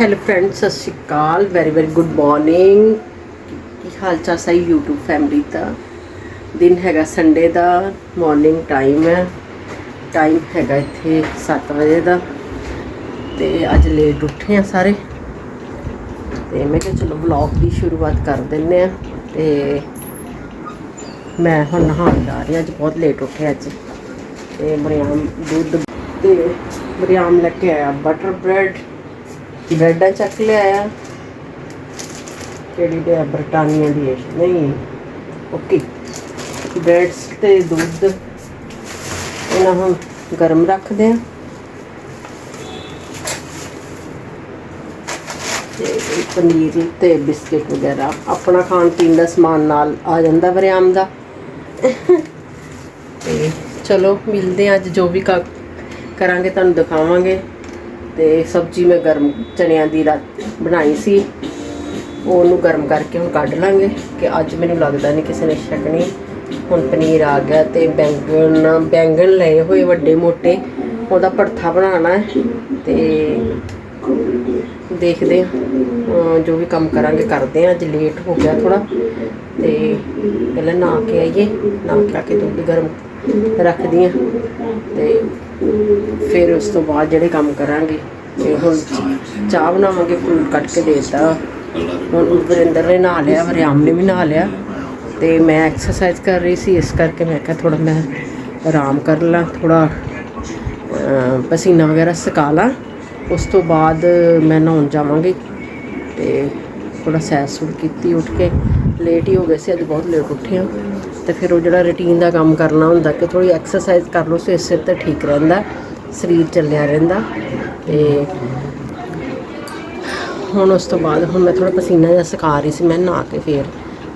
Hello friend ਸਤਿ ਸ਼੍ਰੀ ਅਕਾਲ। ਵੈਰੀ ਵੈਰੀ ਗੁੱਡ ਮਾਰਨਿੰਗ ਕੀ ਹਾਲ ਚਾਲ ਸਹੀ YouTube ਫੈਮਿਲੀ ਦਾ? ਦਿਨ ਹੈਗਾ ਸੰਡੇ ਦਾ। ਮਾਰਨਿੰਗ ਟਾਈਮ ਹੈ। ਟਾਈਮ ਹੈਗਾ ਇੱਥੇ 7 ਵਜੇ ਦਾ। ਤੇ ਅੱਜ ਲੇਟ ਉੱਠੇ ਆ ਸਾਰੇ। ਤੇ ਮੈਂ ਕਿਹਾ ਚਲੋ ਵਲੌਗ ਦੀ ਸ਼ੁਰੂਆਤ ਕਰ ਦਿੰਨੇ ਆ। ਤੇ ਮੈਂ ਹੁਣ ਨਹਾਉਣ ਜਾ ਰਹੀ ਹਾਂ। ਅੱਜ ਬਹੁਤ ਲੇਟ ਉੱਠੇ ਅੱਜ। ਤੇ ਬਰਿਆਮ ਦੁੱਧ ਤੇ ਬਰਿਆਮ ਲੈ ਕੇ ਆਇਆ ਬਟਰ ਬ੍ਰੈਡ ਬ੍ਰੈਡਾਂ ਚੱਕ ਲਿਆਇਆ। ਕਿਹੜੀ ਦੇ ਬਰਟਾਨੀਆ ਦੀ ਹੈ ਨਹੀਂ, ਓਕੇ। ਬ੍ਰੈਡਸ ਤੇ ਦੁੱਧ। ਇਹਨਾਂ ਨੂੰ ਗਰਮ ਰੱਖਦੇ ਆ। ਤੇ ਪਨੀਰ ਤੇ ਬਿਸਕਿਟ ਵਗੈਰਾ। ਆਪਣਾ ਖਾਣ ਪੀਣ ਦਾ ਸਮਾਨ ਨਾਲ ਆ ਜਾਂਦਾ ਵਰਿਆਮ ਦਾ। ਤੇ ਚਲੋ, ਮਿਲਦੇ ਆ ਅੱਜ। ਜੋ ਵੀ ਕਰਾਂਗੇ, ਤੁਹਾਨੂੰ ਦਿਖਾਵਾਂਗੇ। ਤੇ ਸਬਜ਼ੀ ਮੈਂ ਗਰਮ ਚਣਿਆਂ ਦੀ ਰਾਤ ਬਣਾਈ ਸੀ। ਉਹਨੂੰ ਗਰਮ ਕਰਕੇ ਹੁਣ ਕੱਢ ਲਾਂਗੇ ਕਿ ਅੱਜ ਮੈਨੂੰ ਲੱਗਦਾ ਨਹੀਂ ਕਿਸੇ ਨੇ ਛਕਣੀ। ਹੁਣ ਪਨੀਰ ਆ ਗਿਆ ਤੇ ਬੈਂਗਣ ਬੈਂਗਣ ਲਏ ਹੋਏ ਵੱਡੇ ਮੋਟੇ। ਉਹਦਾ ਭੜਥਾ ਬਣਾਉਣਾ ਹੈ ਤੇ ਦੇਖਦੇ ਹਾਂ। ਜੋ ਵੀ ਕੰਮ ਕਰਾਂਗੇ ਕਰਦੇ ਹਾਂ। ਅੱਜ ਲੇਟ ਹੋ ਗਿਆ ਥੋੜਾ ਤੇ ਪਹਿਲਾਂ ਨਾ ਕੇ ਆਈਏ। ਨਾ ਕੇ ਆ ਕੇ ਦੁੱਧ ਗਰਮ ਰੱਖਦੀ ਹਾਂ। ਤੇ ਫਿਰ ਉਸ ਤੋਂ ਬਾਅਦ ਜਿਹੜੇ ਕੰਮ ਕਰਾਂਗੇ, ਤੇ ਹੁਣ ਚਾਹ ਬਣਾਵਾਂਗੇ, ਫਰੂਟ ਕੱਟ ਕੇ ਦੇਤਾ। ਹੁਣ ਵਰਿੰਦਰ ਨੇ ਨਹਾ ਲਿਆ, ਵਰਿਆਮ ਨੇ ਵੀ ਨਹਾ ਲਿਆ। ਤੇ ਮੈਂ ਐਕਸਰਸਾਈਜ਼ ਕਰ ਰਹੀ ਸੀ, ਇਸ ਕਰਕੇ ਮੈਂ ਕਿਹਾ ਥੋੜਾ ਮੈਂ ਆਰਾਮ ਕਰ ਲਾਂ ਥੋੜਾ ਪਸੀਨਾ ਵਗੈਰਾ ਸੁਕਾ ਲਾਂ। ਉਸ ਤੋਂ ਬਾਅਦ ਮੈਂ ਨਹਾਉਣ ਜਾਵਾਂਗੀ, ਤੇ ਥੋੜਾ ਸੈਰ ਸੂਰ ਕੀਤੀ ਉੱਠ ਕੇ। ਲੇਟ ਹੀ ਹੋ ਗਏ ਸੀ, ਅੱਜ ਬਹੁਤ ਲੇਟ ਉੱਠੇ ਹਾਂ। ਤੇ ਫਿਰ ਉਹ ਜਿਹੜਾ ਰੁਟੀਨ ਦਾ ਕੰਮ ਕਰਨਾ ਹੁੰਦਾ ਕਿ ਥੋੜੀ ਐਕਸਰਸਾਈਜ਼ ਕਰ ਲਓ ਸੋ ਇਸ ਸਿਰ ਤੇ ਠੀਕ ਰਹਿੰਦਾ, ਸਰੀਰ ਚੱਲਿਆ ਰਹਿੰਦਾ ਤੇ ਹੁਣ ਉਸ ਤੋਂ ਬਾਅਦ ਹੁਣ ਮੈਂ ਥੋੜਾ ਪਸੀਨਾ ਜਿਹਾ ਸੁਕਾ ਰਹੀ ਸੀ, ਮੈਂ ਨਹਾ ਕੇ ਫੇਰ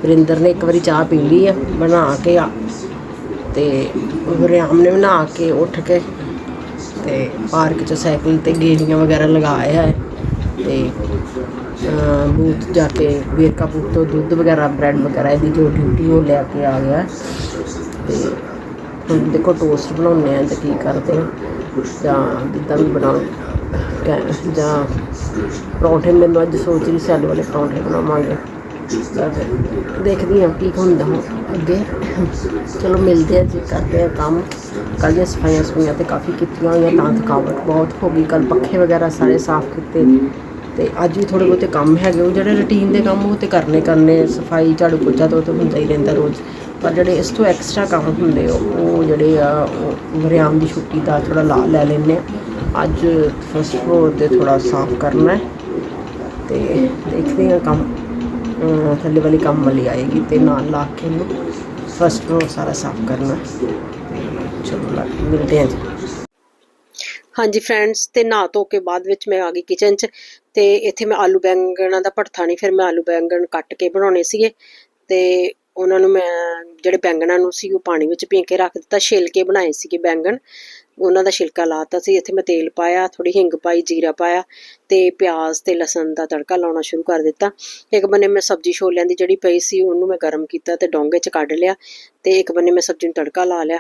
ਵਰਿੰਦਰ ਨੇ ਇੱਕ ਵਾਰੀ ਚਾਹ ਪੀ ਲਈ ਆ, ਬਣਾ ਕੇ ਆ ਤੇ ਵਰਿਆਮ ਨੇ ਵੀ ਨਹਾ ਕੇ ਉੱਠ ਕੇ ਤੇ ਪਾਰਕ 'ਚ ਸਾਈਕਲ ਤੇ ਗੇੜੀਆਂ ਵਗੈਰਾ ਲਗਾਇਆ ਹੈ ਤੇ ਬੂਥ ਜਾ ਕੇ ਵੇਰਕਾ ਬੂਥ ਤੋਂ ਦੁੱਧ ਵਗੈਰਾ, ਬ੍ਰੈਡ ਵਗੈਰਾ, ਇਹਦੀ ਜੋ ਡਿਊਟੀ ਉਹ ਲੈ ਕੇ ਆ ਗਿਆ। ਤੇ ਹੁਣ ਦੇਖੋ ਟੋਸਟ ਬਣਾਉਂਦੇ ਆ ਤੇ ਕੀ ਕਰਦੇ ਆ ਜਾਂ ਜਿੱਦਾਂ ਵੀ ਬਣਾ ਜਾਂ ਪਰੌਂਠੇ ਮੈਨੂੰ ਅੱਜ ਸੋਚ ਰਹੀ ਸੀ ਵਾਲੇ ਪਰੌਂਠੇ ਬਣਾਵਾਂਗੇ। ਤਾਂ ਦੇਖਦੀ ਹਾਂ ਕੀ ਹੁੰਦਾ ਅੱਗੇ। ਚਲੋ ਮਿਲਦੇ ਆ ਜੀ, ਕਰਦੇ ਆ ਕੰਮ। ਕੱਲ੍ਹ ਦੀਆਂ ਸਫਾਈਆਂ ਸਫਾਈਆਂ ਤੇ ਕਾਫੀ ਕੀਤੀਆਂ ਹੋਈਆਂ ਤਾਂ ਥਕਾਵਟ ਬਹੁਤ ਹੋ ਗਈ। ਕੱਲ ਪੱਖੇ ਵਗੈਰਾ ਸਾਰੇ ਸਾਫ਼ ਕੀਤੇ। ਤੇ ਅੱਜ ਵੀ ਥੋੜੇ ਬਹੁਤੇ ਕੰਮ ਹੈਗੇ, ਉਹ ਜਿਹੜੇ ਰੁਟੀਨ ਦੇ ਕੰਮ ਉਹ ਤੇ ਕਰਨੇ ਕਰਨੇ ਸਫ਼ਾਈ, ਝਾੜੂ ਪੋਚਾ ਤਾਂ ਤਾਂ ਹੁੰਦਾ ਹੀ ਰਹਿੰਦਾ ਰੋਜ਼। ਪਰ ਜਿਹੜੇ ਇਸ ਤੋਂ ਐਕਸਟਰਾ ਕੰਮ ਹੁੰਦੇ ਉਹ ਜਿਹੜੇ ਆ ਵਰਿਆਮ ਦੀ ਛੁੱਟੀ ਦਾ ਥੋੜਾ ਲਾ, ਲੈ ਲੈਂਦੇ ਅੱਜ ਫਸਟ ਫਲੋਰ ਤੇ ਥੋੜਾ ਸਾਫ਼ ਕਰਨਾ ਹੈ ਤੇ ਦੇਖਦੇ ਹਾਂ ਕੰਮ ਥੱਲੇ ਵਾਲੀ ਕੰਮ ਵਾਲੀ ਆਏਗੀ ਤੇ ਨਾਲ ਲਾ ਕੇ ਇਹਨੂੰ ਫਸਟ ਫਲੋਰ ਸਾਰਾ ਸਾਫ਼ ਕਰਨਾ ਚਲੋ, ਲੱਗ, ਮਿਲਦੇ ਹਾਂ ਹਾਂਜੀ ਫਰੈਂਡਸ ਤੇ ਨਹਾ ਧੋ ਕੇ ਬਾਅਦ ਵਿੱਚ ਮੈਂ ਆ ਗਈ ਕਿਚਨ 'ਚ। ਤੇ ਇੱਥੇ ਮੈਂ ਆਲੂ ਬੈਂਗਣਾਂ ਦਾ ਭੜਥਾ ਨਹੀਂ ਫਿਰ ਮੈਂ ਆਲੂ ਬੈਂਗਣ ਕੱਟ ਕੇ ਬਣਾਉਣੇ ਸੀਗੇ। ਤੇ ਉਹਨਾਂ ਨੂੰ ਮੈਂ, ਜਿਹੜੇ ਬੈਂਗਣਾਂ ਨੂੰ ਸੀ, ਉਹ ਪਾਣੀ ਵਿੱਚ ਭਿਓ ਕੇ ਰੱਖ ਦਿੱਤਾ ਛਿੱਲ ਕੇ ਬਣਾਏ ਸੀਗੇ ਬੈਂਗਣ। ਉਹਨਾਂ ਦਾ ਛਿਲਕਾ ਲਾਤਾ ਸੀ, ਇੱਥੇ ਮੈਂ ਤੇਲ ਪਾਇਆ ਥੋੜੀ ਹਿੰਗ ਪਾਈ, ਜੀਰਾ ਪਾਇਆ ਤੇ ਪਿਆਜ਼ ਤੇ ਲਸਣ ਦਾ ਤੜਕਾ ਲਾਉਣਾ ਸ਼ੁਰੂ ਕਰ ਦਿੱਤਾ। ਇੱਕ ਬੰਨੇ ਮੈਂ ਸਬਜ਼ੀ ਛੋਲਿਆਂ ਦੀ ਜਿਹੜੀ ਪਈ ਸੀ, ਉਹਨੂੰ ਮੈਂ ਗਰਮ ਕੀਤਾ ਤੇ ਡੋਂਗੇ 'ਚ ਕੱਢ ਲਿਆ ਤੇ ਇੱਕ ਬੰਨੇ ਮੈਂ ਸਬਜ਼ੀ ਨੂੰ ਤੜਕਾ ਲਾ ਲਿਆ।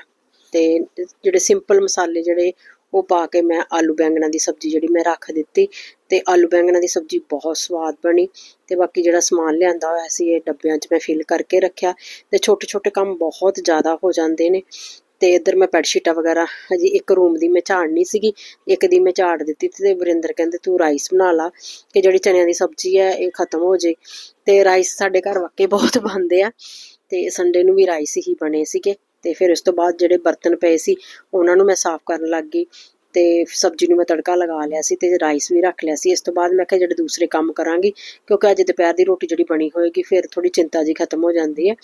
ਤੇ ਜਿਹੜੇ ਸਿੰਪਲ ਮਸਾਲੇ ਜਿਹੜੇ ਉਹ ਪਾ ਕੇ ਮੈਂ ਆਲੂ ਬੈਂਗਣਾ ਦੀ ਸਬਜ਼ੀ ਜਿਹੜੀ ਮੈਂ ਰੱਖ ਦਿੱਤੀ ਤੇ ਆਲੂ ਬੈਂਗਣਾ ਦੀ ਸਬਜ਼ੀ ਬਹੁਤ ਸਵਾਦ ਬਣੀ ਤੇ ਬਾਕੀ ਜਿਹੜਾ ਸਮਾਨ ਲਿਆਂਦਾ ਹੋਇਆ ਸੀ ਇਹ ਡੱਬਿਆਂ 'ਚ ਮੈਂ ਫਿਲ ਕਰਕੇ ਰੱਖਿਆ ਤੇ ਛੋਟੇ ਛੋਟੇ ਕੰਮ ਬਹੁਤ ਜ਼ਿਆਦਾ ਹੋ ਜਾਂਦੇ ਨੇ ਤੇ ਇੱਧਰ ਮੈਂ ਬੈਡਸ਼ੀਟਾਂ ਵਗੈਰਾ ਹਜੇ ਇੱਕ ਰੂਮ ਦੀ ਮੈਂ ਝਾੜਨੀ ਸੀਗੀ, ਇੱਕ ਦੀ ਮੈਂ ਝਾੜ ਦਿੱਤੀ ਤੇ ਵਰਿੰਦਰ ਕਹਿੰਦੇ ਤੂੰ ਰਾਈਸ ਬਣਾ ਲਾ ਕਿ ਜਿਹੜੀ ਚਨਿਆਂ ਦੀ ਸਬਜ਼ੀ ਹੈ ਇਹ ਖਤਮ ਹੋ ਜੇ ਤੇ ਰਾਈਸ ਸਾਡੇ ਘਰ ਵਾਕਈ ਬਹੁਤ ਬਣਦੇ ਆ ਤੇ ਸੰਡੇ ਨੂੰ ਵੀ ਰਾਈਸ ਹੀ ਬਣੇ ਸੀਗੇ। ਤੇ ਫਿਰ ਉਸ ਤੋਂ ਬਾਅਦ ਜਿਹੜੇ ਬਰਤਨ ਪਏ ਸੀ, ਉਹਨਾਂ ਨੂੰ ਮੈਂ ਸਾਫ਼ ਕਰਨ ਲੱਗ ਗਈ ਤੇ ਸਬਜ਼ੀ ਨੂੰ ਮੈਂ ਤੜਕਾ ਲਗਾ ਲਿਆ ਸੀ ਤੇ ਰਾਈਸ ਵੀ ਰੱਖ ਲਿਆ ਸੀ। ਇਸ ਤੋਂ ਬਾਅਦ ਮੈਂ ਕਿਹਾ ਜਿਹੜੇ ਦੂਸਰੇ ਕੰਮ ਕਰਾਂਗੀ, ਕਿਉਂਕਿ ਅੱਜ ਦੁਪਹਿਰ ਦੀ ਰੋਟੀ ਜਿਹੜੀ ਬਣੀ ਹੋਏਗੀ, ਫਿਰ ਥੋੜੀ ਚਿੰਤਾ ਜੀ ਖਤਮ ਹੋ ਜਾਂਦੀ ਹੈ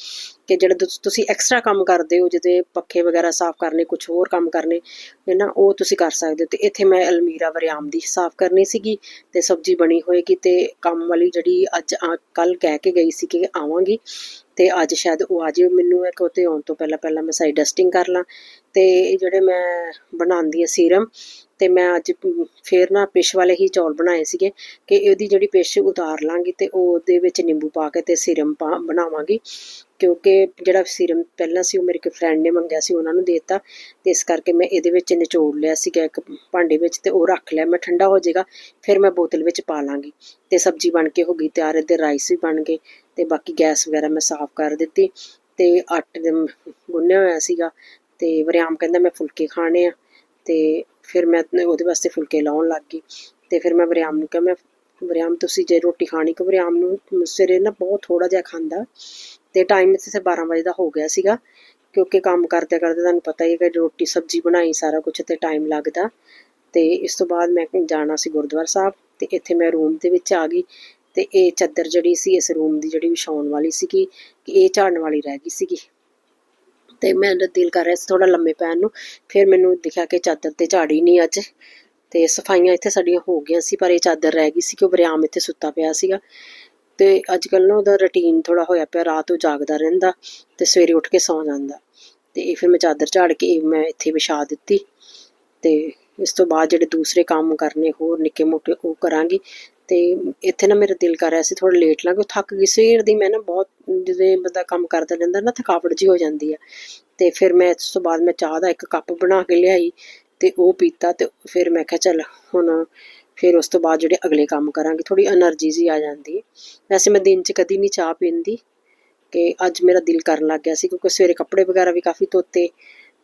ਕਿ ਜਿਹੜੇ ਤੁਸੀਂ ਐਕਸਟਰਾ ਕੰਮ ਕਰਦੇ ਹੋ, ਜਿਹਦੇ ਪੱਖੇ ਵਗੈਰਾ ਸਾਫ਼ ਕਰਨੇ ਕੁਝ ਹੋਰ ਕੰਮ ਕਰਨੇ, ਹੈ ਨਾ, ਉਹ ਤੁਸੀਂ ਕਰ ਸਕਦੇ ਹੋ। ਤੇ ਇੱਥੇ ਮੈਂ ਅਲਮੀਰਾ ਵਰਿਆਮ ਦੀ ਸਾਫ਼ ਕਰਨੀ ਸੀਗੀ ਤੇ ਸਬਜ਼ੀ ਬਣੀ ਹੋਏਗੀ ਤੇ ਕੰਮ ਵਾਲੀ ਜਿਹੜੀ ਅੱਜ ਕੱਲ ਕਹਿ ਕੇ ਗਈ ਸੀ ਕਿ ਆਵਾਂਗੀ। ਤੇ ਅੱਜ ਸ਼ਾਇਦ ਉਹ ਆ ਜਾਵੇ ਮੈਨੂੰ ਇੱਕ ਉੱਤੇ ਆਉਣ ਤੋਂ ਪਹਿਲਾਂ ਪਹਿਲਾਂ ਮੈਂ ਸਾਈ ਡਸਟਿੰਗ ਕਰ ਲਾਂ ਤੇ ਜਿਹੜੇ ਮੈਂ ਬਣਾਉਂਦੀ ਆ ਸੀਰਮ ਤੇ ਮੈਂ ਅੱਜ ਫੇਰ ਨਾ ਪਿਸ਼ ਵਾਲੇ ਹੀ ਚੌਲ ਬਣਾਏ ਸੀਗੇ ਕਿ ਇਹਦੀ ਜਿਹੜੀ ਪਿਸ਼ ਉਤਾਰ ਲਾਂਗੀ ਤੇ ਉਹਦੇ ਵਿੱਚ ਨਿੰਬੂ ਪਾ ਕੇ ਤੇ ਸੀਰਮ ਪਾ ਬਣਾਵਾਂਗੀ। ਕਿਉਂਕਿ ਜਿਹੜਾ ਸੀਰਮ ਪਹਿਲਾਂ ਸੀ, ਉਹ ਮੇਰੇ ਇੱਕ ਫਰੈਂਡ ਨੇ ਮੰਗਿਆ ਸੀ, ਉਹਨਾਂ ਨੂੰ ਦੇਤਾ। ਤੇ ਇਸ ਕਰਕੇ ਮੈਂ ਇਹਦੇ ਵਿੱਚ ਨਿਚੋੜ ਲਿਆ ਸੀਗਾ ਇੱਕ ਭਾਂਡੇ ਵਿੱਚ ਤੇ ਉਹ ਰੱਖ ਲਿਆ। ਮੈਂ ਠੰਡਾ ਹੋ ਜਾਏਗਾ, ਫਿਰ ਮੈਂ ਬੋਤਲ ਵਿੱਚ ਪਾ ਲਾਂਗੀ। ਤੇ ਸਬਜ਼ੀ ਬਣ ਕੇ ਹੋ ਗਈ ਤਿਆਰ, ਇਹਦੇ ਰਾਈਸ ਵੀ ਬਣ ਗਏ ਤੇ ਬਾਕੀ ਗੈਸ ਵਗੈਰਾ ਮੈਂ ਸਾਫ਼ ਕਰ ਦਿੱਤੀ ਤੇ ਆਟੇ ਦੇ ਗੁੰਨਿਆ ਹੋਇਆ ਸੀਗਾ ਤੇ ਵਰਿਆਮ ਕਹਿੰਦਾ ਮੈਂ ਫੁਲਕੇ ਖਾਣੇ ਆ ਤੇ ਫਿਰ ਮੈਂ ਉਹਦੇ ਵਾਸਤੇ ਫੁਲਕੇ ਲਾਉਣ ਲੱਗ ਗਈ ਤੇ ਫਿਰ ਮੈਂ ਵਰਿਆਮ ਨੂੰ ਕਿਹਾ, ਮੈਂ ਵਰਿਆਮ ਤੁਸੀਂ ਜੇ ਰੋਟੀ ਖਾਣੀ, ਕਿ ਵਰਿਆਮ ਨੂੰ ਸਵੇਰੇ ਨਾ ਬਹੁਤ ਥੋੜਾ ਜਿਹਾ ਖਾਂਦਾ ਤੇ ਟਾਈਮ ਇੱਥੇ 12 ਵਜੇ ਦਾ ਹੋ ਗਿਆ ਸੀਗਾ, ਕਿਉਂਕਿ ਕੰਮ ਕਰਦੇ ਕਰਦੇ ਤੁਹਾਨੂੰ ਪਤਾ ਹੀ ਹੈ ਕਿ ਰੋਟੀ, ਸਬਜ਼ੀ ਬਣਾਈ, ਸਾਰਾ ਕੁਝ ਤੇ ਟਾਈਮ ਲੱਗਦਾ। ਤੇ ਇਸ ਤੋਂ ਬਾਅਦ ਮੈਂ ਜਾਣਾ ਸੀ ਗੁਰਦੁਆਰਾ ਸਾਹਿਬ ਤੇ ਇੱਥੇ ਮੈਂ ਰੂਮ ਦੇ ਵਿੱਚ ਆ ਗਈ ਤੇ ਇਹ ਚਾਦਰ ਜਿਹੜੀ ਸੀ, ਇਸ ਰੂਮ ਦੀ ਜਿਹੜੀ ਵਿਛਾਉਣ ਵਾਲੀ ਸੀਗੀ, ਕਿ ਇਹ ਝਾੜਨ ਵਾਲੀ ਰਹਿ ਗਈ ਸੀਗੀ। ਤੇ ਮੈਂ ਦਿਲ ਕਰ ਰਿਹਾ ਸੀ ਥੋੜਾ ਲੰਮੇ ਪੈਣ ਨੂੰ, ਫਿਰ ਮੈਨੂੰ ਦਿਖਿਆ ਕਿ ਚਾਦਰ ਤੇ ਝਾੜੀ ਨਹੀਂ ਅੱਜ। ਤੇ ਸਫਾਈਆਂ ਇੱਥੇ ਸਾਡੀਆਂ ਹੋ ਗਈਆਂ ਸੀ, ਪਰ ਇਹ ਚਾਦਰ ਰਹਿ ਗਈ ਸੀ ਕਿ ਉਹ ਬਰਿਆਮ ਇੱਥੇ ਸੁੱਤਾ ਪਿਆ ਸੀਗਾ। ਤੇ ਅੱਜ ਕੱਲ ਨਾ ਉਹਦਾ ਰੁਟੀਨ ਥੋੜਾ ਹੋਇਆ ਪਿਆ, ਰਾਤ ਉਹ ਜਾਗਦਾ ਰਹਿੰਦਾ ਤੇ ਸਵੇਰੇ ਉੱਠ ਕੇ ਸੌਂ ਜਾਂਦਾ। ਤੇ ਇਹ ਫਿਰ ਮੈਂ ਚਾਦਰ ਝਾੜ ਕੇ ਮੈਂ ਇੱਥੇ ਵਿਛਾ ਦਿੱਤੀ ਤੇ ਇਸ ਤੋਂ ਬਾਅਦ ਜਿਹੜੇ ਦੂਸਰੇ ਕੰਮ ਕਰਨੇ ਹੋਰ ਨਿੱਕੇ ਮੋਟੇ ਉਹ ਕਰਾਂਗੀ। ਤੇ ਇੱਥੇ ਨਾ ਮੇਰਾ ਦਿਲ ਕਰ ਰਿਹਾ ਸੀ ਥੋੜਾ ਲੇਟ ਲਾਂਗੇ ਥੱਕ ਗਈ ਸਵੇਰ ਦੀ ਮੈਂ ਨਾ ਬਹੁਤ ਜਦੋਂ ਬੰਦਾ ਕੰਮ ਕਰਦਾ ਰਹਿੰਦਾ ਨਾ ਥਕਾਵਟ ਜੀ ਹੋ ਜਾਂਦੀ ਆ। ਤੇ ਫਿਰ ਮੈਂ ਇਸ ਤੋਂ ਬਾਅਦ ਮੈਂ ਚਾਹ ਦਾ ਇੱਕ ਕੱਪ ਬਣਾ ਕੇ ਲਿਆਈ ਤੇ ਉਹ ਪੀਤਾ ਤੇ ਫਿਰ ਮੈਂ ਕਿਹਾ ਚੱਲ ਹੁਣ ਫਿਰ ਉਸ ਤੋਂ ਬਾਅਦ ਜਿਹੜੇ ਅਗਲੇ ਕੰਮ ਕਰਾਂਗੇ ਥੋੜੀ એનર્ਜੀ ਜੀ ਆ ਜਾਂਦੀ ਹੈ। ਵੈਸੇ ਮੈਂ ਦਿਨ 'ਚ ਕਦੀ ਨਹੀਂ ਚਾਹ ਪੀਂਦੀ ਕਿ ਅੱਜ ਮੇਰਾ ਦਿਲ ਕਰਨ ਲੱਗ ਗਿਆ ਸੀ ਕਿਉਂਕਿ ਸਵੇਰੇ ਕੱਪੜੇ ਵਗੈਰਾ ਵੀ ਕਾਫੀ ਧੋਤੇ,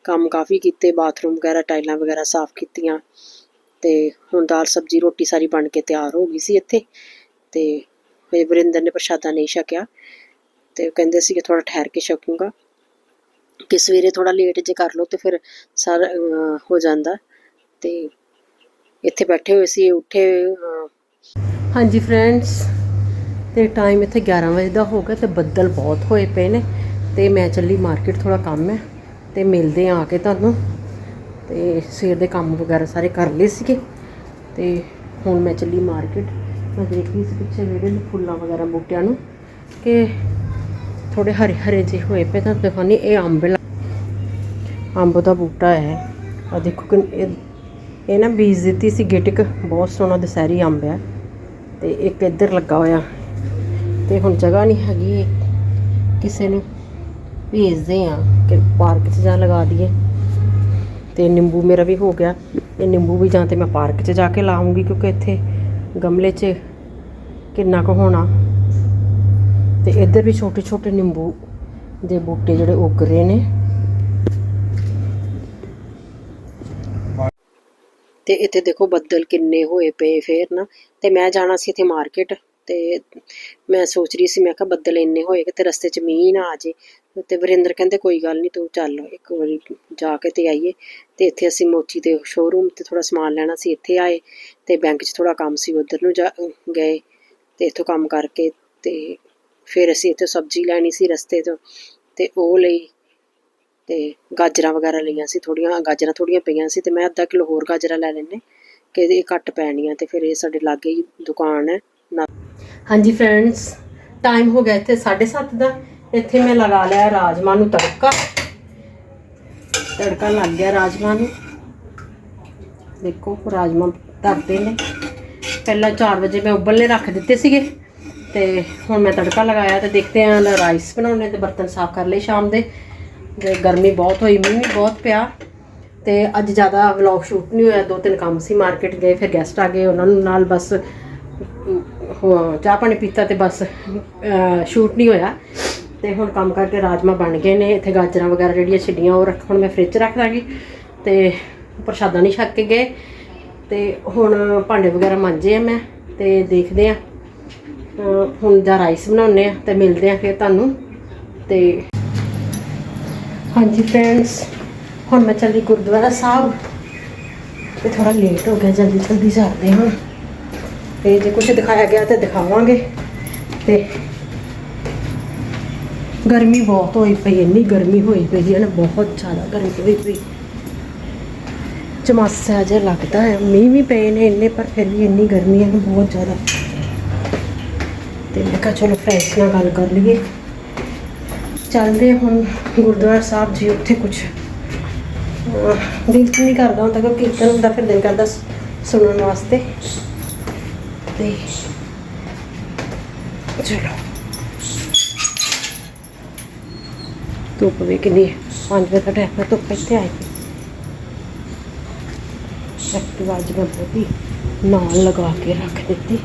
ਕੰਮ ਕਾਫੀ ਕੀਤੇ, ਬਾਥਰੂਮ ਵਗੈਰਾ, ਟਾਈਲਾਂ ਵਗੈਰਾ ਸਾਫ਼ ਕੀਤੀਆਂ ਤੇ ਹੁਣ ਦਾਲ ਸਬਜ਼ੀ, ਰੋਟੀ ਸਾਰੀ ਬਣ ਕੇ ਤਿਆਰ ਹੋ ਗਈ ਸੀ ਇੱਥੇ ਤੇ ਮੇਰੇ ਵਰਿੰਦਰ ਨੇ ਪ੍ਰਸ਼ਾਦਾ ਨਹੀਂ ਛਕਿਆ ਤੇ ਕਹਿੰਦੇ ਸੀ ਕਿ ਥੋੜਾ ਠਹਿਰ ਕੇ ਛਕੂਗਾ ਕਿ ਸਵੇਰੇ ਥੋੜਾ ਲੇਟ ਜੇ ਕਰ ਲਓ ਤੇ ਫਿਰ ਸਾਰਾ ਹੋ ਜਾਂਦਾ ਤੇ ਇੱਥੇ ਬੈਠੇ ਹੋਏ ਸੀ, ਉੱਠੇ ਹਾਂਜੀ ਫਰੈਂਡਸ ਤੇ ਟਾਈਮ ਇੱਥੇ 11 ਵਜੇ ਦਾ ਹੋ ਗਿਆ ਤੇ ਬੱਦਲ ਬਹੁਤ ਹੋਏ ਪਏ ਨੇ ਤੇ ਮੈਂ ਚੱਲੀ ਮਾਰਕੀਟ ਥੋੜਾ ਕੰਮ ਹੈ ਤੇ ਮਿਲਦੇ ਆ ਕੇ ਤੁਹਾਨੂੰ ਤੇ ਸਵੇਰ ਦੇ ਕੰਮ ਵਗੈਰਾ ਸਾਰੇ ਕਰ ਲਏ ਸੀਗੇ ਤੇ ਹੁਣ ਮੈਂ ਚੱਲੀ ਮਾਰਕੀਟ ਮੈਂ ਦੇਖ ਰਹੀ ਸੀ ਪਿੱਛੇ ਜਿਹੜੇ ਨੇ ਫੁੱਲਾਂ ਵਗੈਰਾ ਬੂਟਿਆਂ ਨੂੰ ਕਿ ਥੋੜੇ ਹਰੇ ਹਰੇ ਜਿਹੇ ਹੋਏ ਪਏ ਤਾਂ ਦਿਖਾਣੀ ਇਹ ਅੰਬ ਲਾ- ਅੰਬ ਦਾ ਬੂਟਾ ਹੈ। ਆ ਦੇਖੋ ਕਿ ਇਹ ਇਹ ਨਾ ਬੀਜ ਦਿੱਤੀ ਸੀ ਗਿਟਕ ਬਹੁਤ ਸੋਹਣਾ ਦਸਹਿਰੀ ਅੰਬ ਹੈ ਤੇ ਇੱਕ ਇੱਧਰ ਲੱਗਾ ਹੋਇਆ। ਤੇ ਹੁਣ ਜਗ੍ਹਾ ਨਹੀਂ ਹੈਗੀ, ਕਿਸੇ ਨੂੰ ਭੇਜਦੇ ਆ ਕਿ ਪਾਰਕ 'ਚ ਜਾ ਲਗਾ ਦਈਏ। ਤੇ ਨਿੰਬੂ ਮੇਰਾ ਵੀ ਹੋ ਗਿਆ। ਇਹ ਨਿੰਬੂ ਵੀ ਜਾਂ ਤੇ ਮੈਂ ਪਾਰਕ 'ਚ ਜਾ ਕੇ ਲਾਉਂਗੀ ਕਿਉਂਕਿ ਇੱਥੇ ਗਮਲੇ 'ਚ ਕਿੰਨਾ ਕੁ ਹੋਣਾ। ਤੇ ਇੱਧਰ ਵੀ ਛੋਟੇ ਛੋਟੇ ਨਿੰਬੂ ਦੇ ਬੂਟੇ ਜਿਹੜੇ ਉੱਗ ਰਹੇ ਨੇ। ਤੇ ਇੱਥੇ ਦੇਖੋ ਬੱਦਲ ਕਿੰਨੇ ਹੋਏ ਪਏ ਫੇਰ ਨਾ, ਤੇ ਮੈਂ ਜਾਣਾ ਸੀ ਇੱਥੇ ਮਾਰਕੀਟ ਤੇ ਮੈਂ ਸੋਚ ਰਹੀ ਸੀ, ਮੈਂ ਕਿਹਾ ਬੱਦਲ ਇੰਨੇ ਹੋਏ ਕਿ ਤੇ ਰਸਤੇ 'ਚ ਮੀਂਹ ਨਾ ਆ ਜੇ। ਤੇ ਵਰਿੰਦਰ ਕਹਿੰਦੇ ਕੋਈ ਗੱਲ ਨਹੀਂ, ਤੂੰ ਚੱਲ ਇੱਕ ਵਾਰੀ ਜਾ ਕੇ ਤੇ ਆਈਏ। ਤੇ ਇੱਥੇ ਅਸੀਂ ਮੋਚੀ ਦੇ ਸ਼ੋਰੂਮ ਤੇ ਥੋੜਾ ਸਮਾਨ ਲੈਣਾ ਸੀ, ਇੱਥੇ ਆਏ ਤੇ ਬੈਂਕ 'ਚ ਥੋੜਾ ਕੰਮ ਸੀ, ਉਧਰ ਨੂੰ ਜਾ ਗਏ ਤੇ ਇੱਥੋਂ ਕੰਮ ਕਰਕੇ ਤੇ ਫਿਰ ਅਸੀਂ ਇੱਥੇ ਸਬਜ਼ੀ ਲੈਣੀ ਸੀ ਰਸਤੇ ਤੋਂ ਤੇ ਉਹ ਲਈ ਤੇ ਗਾਜਰਾਂ ਵਗੈਰਾ ਲਈਆਂ ਸੀ ਥੋੜੀਆਂ ਗਾਜਰਾਂ ਥੋੜੀਆਂ ਪਈਆਂ ਸੀ ਤੇ ਮੈਂ ਅੱਧਾ ਕਿਲੋ ਹੋਰ ਗਾਜਰਾਂ ਲੈ ਲੈਣੇ ਕਿ ਇਹ ਘੱਟ ਪੈਣੀਆਂ ਤੇ ਫਿਰ ਇਹ ਸਾਡੇ ਲਾਗੇ ਹੀ ਦੁਕਾਨ ਹੈ ਹਾਂਜੀ ਫਰੈਂਡਸ ਟਾਈਮ ਹੋ ਗਿਆ ਇੱਥੇ 7:30 ਦਾ, ਇੱਥੇ ਮੈਂ ਲਗਾ ਲਿਆ ਰਾਜਮਾ ਨੂੰ ਤੜਕਾ। ਤੜਕਾ ਲੱਗ ਗਿਆ ਰਾਜਮਾ ਨੂੰ। ਦੇਖੋ ਰਾਜਮਾ ਧਰਦੇ ਨੇ। ਪਹਿਲਾਂ 4 ਵਜੇ ਮੈਂ ਉਬਲਨੇ ਰੱਖ ਦਿੱਤੇ ਸੀਗੇ ਤੇ ਹੁਣ ਮੈਂ ਤੜਕਾ ਲਗਾਇਆ ਤੇ ਦੇਖਦੇ ਆਂ ਰਾਈਸ ਬਣਾਉਣੇ ਤੇ ਬਰਤਨ ਸਾਫ਼ ਕਰ ਲਏ ਸ਼ਾਮ ਦੇ। ਤੇ ਗਰਮੀ ਬਹੁਤ ਹੋਈ, ਮੀਂਹ ਵੀ ਬਹੁਤ ਪਿਆ। ਤੇ ਅੱਜ ਜ਼ਿਆਦਾ ਵਲੌਗ ਸ਼ੂਟ ਨਹੀਂ ਹੋਇਆ, ਦੋ ਤਿੰਨ ਕੰਮ ਸੀ ਮਾਰਕੀਟ ਗਏ, ਫਿਰ ਗੈਸਟ ਆ ਗਏ, ਉਹਨਾਂ ਨੂੰ ਨਾਲ ਬਸ ਹੋ- ਚਾਹ ਪਾਣੀ ਪੀਤਾ ਤੇ ਬਸ ਸ਼ੂਟ ਨਹੀਂ ਹੋਇਆ। ਤੇ ਹੁਣ ਕੰਮ ਕਰਕੇ ਰਾਜਮਾ ਬਣ ਗਏ ਨੇ, ਇੱਥੇ ਗਾਜਰਾਂ ਵਗੈਰਾ ਜਿਹੜੀਆਂ ਛਿੱਡੀਆਂ ਉਹ ਰੱਖ ਹੁਣ ਮੈਂ ਫ੍ਰਿਜ 'ਚ ਰੱਖ ਦਾਂਗੀ। ਤੇ ਪ੍ਰਸ਼ਾਦਾ ਨਹੀਂ ਛੱਕ ਕੇ ਗਏ। ਤੇ ਹੁਣ ਭਾਂਡੇ ਵਗੈਰਾ ਮਾਂਜੇ ਆ ਮੈਂ, ਤੇ ਦੇਖਦੇ ਆ। ਹੁਣ ਜਾਂ ਰਾਈਸ ਬਣਾਉਣੇ ਆ, ਤੇ ਮਿਲਦੇ ਆ ਫਿਰ ਤੁਹਾਨੂੰ। ਤੇ ਹਾਂਜੀ ਫਰੈਂਡਸ ਹੁਣ ਮੈਂ ਚੱਲੀ ਗੁਰਦੁਆਰਾ ਸਾਹਿਬ ਤੇ ਥੋੜਾ ਲੇਟ ਹੋ ਗਿਆ, ਜਲਦੀ ਜਲਦੀ ਜਾਂਦੇ ਹਾਂ। ਤੇ ਜੇ ਕੁਝ ਦਿਖਾਇਆ ਗਿਆ ਤੇ ਦਿਖਾਵਾਂਗੇ। ਤੇ ਗਰਮੀ ਬਹੁਤ ਹੋਈ ਪਈ, ਇੰਨੀ ਗਰਮੀ ਹੋਈ ਪਈ ਹੈ ਨਾ ਬਹੁਤ ਜ਼ਿਆਦਾ ਗਰਮੀ ਹੋਈ ਪਈ। ਚਮਾਸਾ ਜਿਹਾ ਲੱਗਦਾ ਹੈ, ਮੀਂਹ ਵੀ ਪਏ ਨੇ ਇੰਨੇ, ਪਰ ਫਿਰ ਵੀ ਇੰਨੀ ਗਰਮੀ ਹੈ ਨਾ, ਬਹੁਤ ਜ਼ਿਆਦਾ। ਤੇ ਮੈਂ ਕਿਹਾ ਚਲੋ ਫਰੈਂਡਸ ਨਾਲ ਗੱਲ ਕਰ ਲਈਏ। ਚੱਲਦੇ ਹੁਣ ਗੁਰਦੁਆਰਾ ਸਾਹਿਬ ਜੀ ਉੱਥੇ ਕੁਝ ਦਿਲ ਨਹੀਂ ਕਰਦਾ ਹੁੰਦਾ ਕਿ ਕੀਰਤਨ ਹੁੰਦਾ ਫਿਰ ਦਿਲ ਕਰਦਾ ਸੁਣਨ ਵਾਸਤੇ। ਤੇ ਚਲੋ। ਧੁੱਪ ਵੀ ਕਿੰਨੀ ਹੈ। 5 ਵਜੇ ਦਾ ਟਾਈਮ ਹੈ, ਧੁੱਪ ਇੱਥੇ ਆਈ। ਐਕਟਿਵਾ ਅੱਜ ਮੈਂ ਬਹੁਤੀ ਨਾਲ ਲਗਾ ਕੇ ਰੱਖ ਦਿੱਤੀ।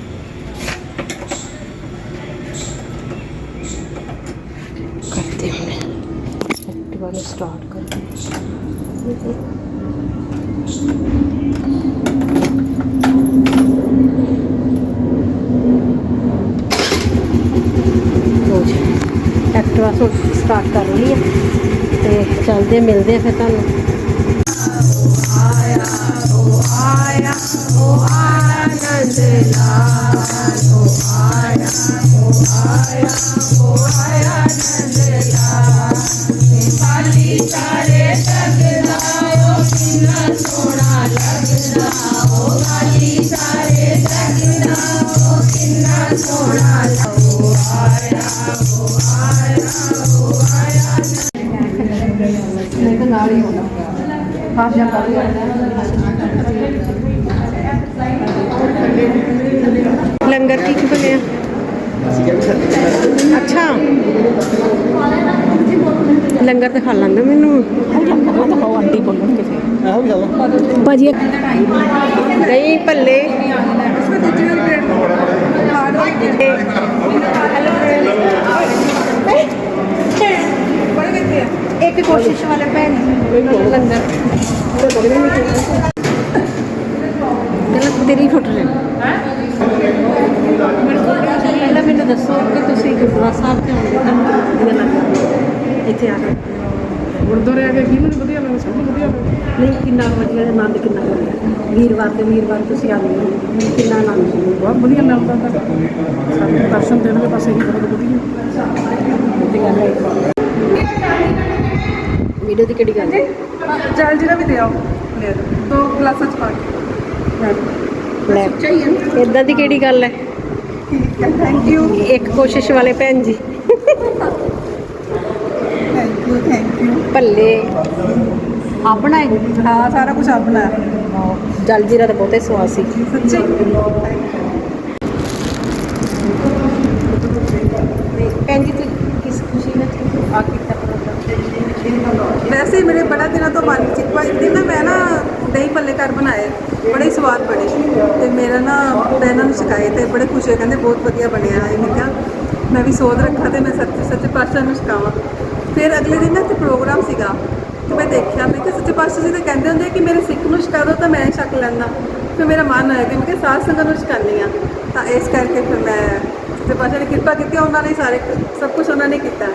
ਸਟਾਰਟ ਕਰੋ ਸਟਾਰਟ ਕਰ ਲਈ ਹੈ ਚਲਦੇ ਮਿਲਦੇ ਫਿਰ ਤੁਹਾਨੂੰ ਆਇਆ ਓ ਆਇਆ ਓ ਆਨੰਦ ਲਾਲ ਆਇਆ ਓ ਆਇਆ ਓ ਹਾਂ, ਮਿਲਦੇ ਆ ਫਿਰ ਤੁਹਾਨੂੰ ਲੰਗਰ ਕੀ ਕੀ ਬਣਿਆ? ਅੱਛਾ। ਲੰਗਰ ਤੇ ਖਾ ਲਾਂਗੇ ਮੈਨੂੰ। ਆਂਟੀ ਬੋਲਣ ਫਿਰ ਭਾਜੀ ਦਹੀਂ ਭੱਲੇ। ਇੱਕ ਕੋਸ਼ਿਸ਼ ਵਾਲੇ ਭੈਣ ਲੰਗਰ। ਗਲਤ ਤੇਰੀ ਫੋਟੋ ਲੈ ਪਹਿਲਾਂ ਮੈਨੂੰ ਦੱਸੋ ਕਿ ਤੁਸੀਂ ਗੁਰਦੁਆਰਾ ਸਾਹਿਬ ਤੇ ਆਉਂਦੇ ਤਾਂ ਕਿਹਦਾ ਲੱਗਦਾ ਇੱਥੇ ਆ ਕੇ। ਗੁਰਦੁਆਰੇ ਆ ਕੇ ਕੀ ਮੈਨੂੰ ਵਧੀਆ ਲੱਗਦਾ ਸਭ ਨੂੰ ਵਧੀਆ ਲੱਗਦਾ। ਨਹੀਂ ਕਿੰਨਾ ਵਧੀਆ ਆਨੰਦ ਕਿੰਨਾ ਵਧੀਆ ਵੀਰਵਾਰ ਤੇ ਵੀਰਵਾਰ ਤੁਸੀਂ ਆਉਂਦੇ ਹੋ ਕਿੰਨਾ ਆਨੰਦ ਬਹੁਤ ਵਧੀਆ ਲੱਗਦਾ ਤਾਂ ਸਾਨੂੰ ਦਰਸ਼ਨ ਦੇਣ ਦੇ ਬਸ ਇਹੀ ਬਹੁਤ ਵਧੀਆ। ਹੈ ਵੀਡੀਓ ਦੀ ਕਿਹੜੀ ਗੱਲ ਹੈ? ਜਲ ਜੀਰਾ ਵੀ ਦੇ ਆਓ। ਲੈ। ਦੋ ਗਲਾਸਾਂ ਚ ਪਾ ਕੇ। ਇਦਾਂ ਦੀ ਕਿਹੜੀ ਗੱਲ ਹੈ? ਹੈ ਥੈਂਕ ਯੂ ਇੱਕ ਕੋਸ਼ਿਸ਼ ਵਾਲੇ ਭੈਣ ਜੀ। ਥੈਂਕ ਯੂ ਥੈਂਕ ਯੂ ਭੱਲੇ। ਆ ਬਣਾਏ ਹਾਂ ਸਾਰਾ ਕੁਝ ਆਪਣਾ। ਹੈ ਜਲ ਜੀਰਾ ਤਾਂ ਬਹੁਤੇ ਸਵਾਦ ਸੀ। ਸੱਚੀ? ਤੇ ਭੈਣ ਜੀ ਤੁਸੀਂ ਕਿਸ ਖੁਸ਼ੀ ਵਿੱਚ ਆ ਕੀਤਾ ਵੈਸੇ ਹੀ ਮੇਰੇ ਬੜਾ ਦਿਨਾਂ ਤੋਂ ਮਨ ਸੀ ਪਰ ਇੱਕ ਦਿਨ ਨਾ ਮੈਂ ਨਾ ਦਹੀਂ ਭੱਲੇ ਘਰ ਬਣਾਏ। ਬੜੇ ਹੀ ਸਵਾਦ ਬਣੇ। ਤੇ ਮੇਰਾ ਨਾ ਇਹਨਾਂ ਨੂੰ ਸਿਖਾਏ ਤੇ ਬੜੇ ਖੁਸ਼ ਹੋਏ ਕਹਿੰਦੇ ਬਹੁਤ ਵਧੀਆ ਬਣਿਆ ਹੈ ਮੈਂ ਕਿਹਾ ਮੈਂ ਵੀ ਸੋਚ ਰੱਖਾ ਤੇ ਮੈਂ ਸੱਚੇ ਸੱਚੇ ਪਾਤਸ਼ਾਹ ਨੂੰ ਸਿਖਾਵਾਂ। ਫਿਰ ਅਗਲੇ ਦਿਨ ਨਾ ਤੇ ਪ੍ਰੋਗਰਾਮ ਸੀਗਾ। ਤੇ ਮੈਂ ਦੇਖਿਆ ਮੈਂ ਕਿ ਸੱਚੇ ਪਾਤਸ਼ਾਹ ਜੀ ਤਾਂ ਕਹਿੰਦੇ ਹੁੰਦੇ ਆ ਕਿ ਮੇਰੇ ਸਿੱਖ ਨੂੰ ਸਿਖਾ ਦਿਓ ਤਾਂ ਮੈਂ ਛਕ ਲੈਂਦਾ। ਫਿਰ ਮੇਰਾ ਮਨ ਹੋਇਆ ਕਿ ਮੈਂ ਕਿ ਸਾਧ ਸੰਗਤ ਨੂੰ ਸਿਖਾਉਂਦੀ ਆ। ਤਾਂ ਇਸ ਕਰਕੇ ਫਿਰ ਮੈਂ ਸੱਚੇ ਪਾਤਸ਼ਾਹ ਨੇ ਕਿਰਪਾ ਕੀਤੀ ਉਹਨਾਂ ਨੇ ਸਾਰੇ ਸਭ ਕੁਝ ਉਹਨਾਂ ਨੇ ਕੀਤਾ।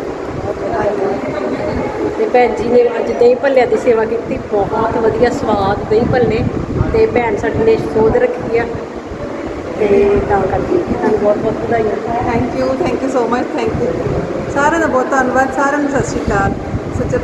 ਤੇ ਭੈਣ ਜੀ ਨੇ ਅੱਜ ਦਹੀਂ ਭੱਲਿਆਂ ਦੀ ਸੇਵਾ ਕੀਤੀ ਬਹੁਤ ਵਧੀਆ ਸਵਾਦ ਦਹੀਂ ਭੱਲੇ। ਤੇ ਭੈਣ ਸਾਡੀ ਨੇ ਸੋਧ ਰੱਖੀ ਆ। ਤੇ ਤਾਂ ਕਰਕੇ ਤੁਹਾਨੂੰ ਬਹੁਤ ਬਹੁਤ ਵਧਾਈਆਂ। Thank you thank you so much thank you ਸਾਰਿਆਂ ਦਾ ਬਹੁਤ ਧੰਨਵਾਦ ਸਾਰਿਆਂ ਨੂੰ ਸਤਿ ਸ਼੍ਰੀ ਅਕਾਲ। ਸੱਚੇ